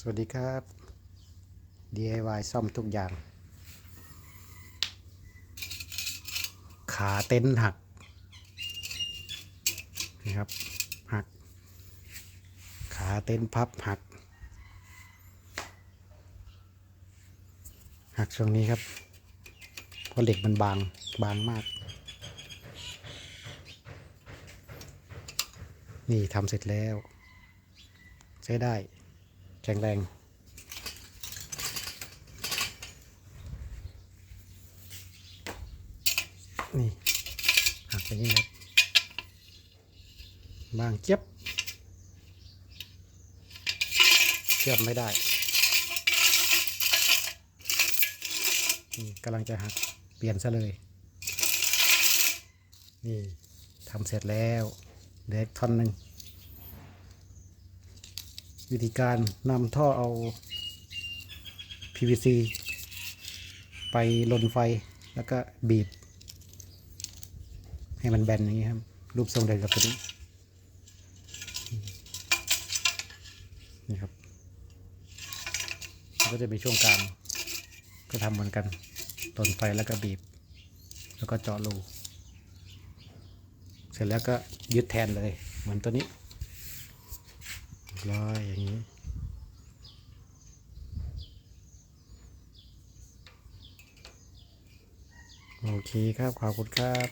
สวัสดีครับ DIY ซ่อมทุกอย่าง ขาเต็นหักนี่ครับหัก ขาเต็นพับหัก หักช่วงนี้ครับ เพราะเหล็กมันบาง บางมาก นี่ทำเสร็จแล้ว ใช้ได้ ข็งแรงนี่หักไปนี่ครับบางเจ็บเชื่อมไม่ได้นี่กำลังจะหักเปลี่ยนซะเลย นี่ทำเสร็จแล้วเหลืออีกท่อนหนึ่ง วิธีการนำท่อเอา PVC ไปลนไฟแล้วก็บีบ ให้มันแบนอย่างนี้ครับ รูปทรงเดียวกับตัวนี้นี่ครับก็จะมีช่วงกลางก็ทำเหมือนกันลนไฟแล้วก็บีบ แล้วก็เจาะรูเสร็จแล้วก็ยึดแทนเลยเหมือนตัวนี้ ร้อยอย่างนี้ โอเคครับ ขอบคุณครับ